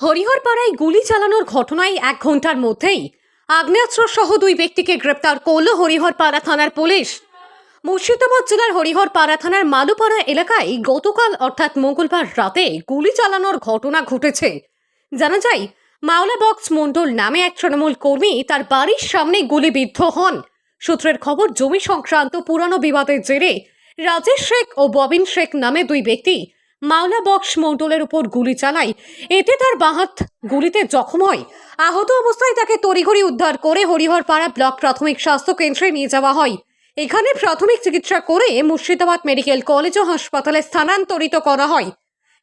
হরিহরপাড়ায় গুলি চালানোর ঘটনায় এক ঘণ্টার মধ্যেই আগ্নেয়াস্ত্র সহ দুই ব্যক্তিকে গ্রেপ্তার করল হরিহরপাড়া থানার পুলিশ। মুর্শিদাবাদ জেলার হরিহরপাড়া থানার মালুপাড়া এলাকায় গতকাল অর্থাৎ মঙ্গলবার রাতে গুলি চালানোর ঘটনা ঘটেছে। জানা যায়, মাওলা বক্স মণ্ডল নামে এক তৃণমূল কর্মী তার বাড়ির সামনে গুলিবিদ্ধ হন। সূত্রের খবর, জমি সংক্রান্ত পুরানো বিবাদের জেরে রাজেশ শেখ ও ববিন শেখ নামে দুই ব্যক্তি মাওলা বক্স মণ্ডলের উপর গুলি চালায় এতে তার বাহাত গুলিতে জখম হয়। আহত অবস্থায় তাকে তড়িঘড়ি উদ্ধার করে হরিহরপাড়া ব্লক প্রাথমিক স্বাস্থ্য কেন্দ্রে নিয়ে যাওয়া হয়। এখানে প্রাথমিক চিকিৎসা করে মুর্শিদাবাদ মেডিকেল কলেজ ও হাসপাতালে স্থানান্তরিত করা হয়।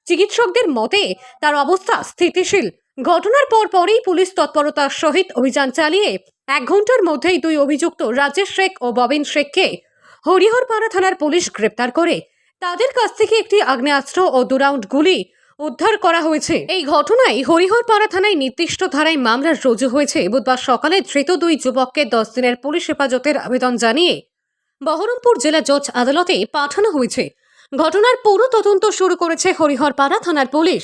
চিকিৎসকদের মতে, তার অবস্থা স্থিতিশীল। ঘটনার পর পরই পুলিশ তৎপরতার সহিত অভিযান চালিয়ে এক ঘণ্টার মধ্যেই দুই অভিযুক্ত রাজেশ শেখ ও ববিন শেখকে হরিহরপাড়া থানার পুলিশ গ্রেপ্তার করে। তাদের কাছ থেকে একটি আগ্নেয়াস্ত্র ও দু রাউন্ড গুলি উদ্ধার করা হয়েছে। এই ঘটনায় হরিহরপাড়া থানায় নির্দিষ্ট ধারায় মামলা রুজু হয়েছে। বুধবার সকালে ধৃত দুই যুবককে দশ দিনের পুলিশ হেফাজতের আবেদন জানিয়ে বহরমপুর জেলা জজ আদালতে পাঠানো হয়েছে। ঘটনার পুরো তদন্ত শুরু করেছে হরিহরপাড়া থানার পুলিশ।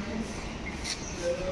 Yeah.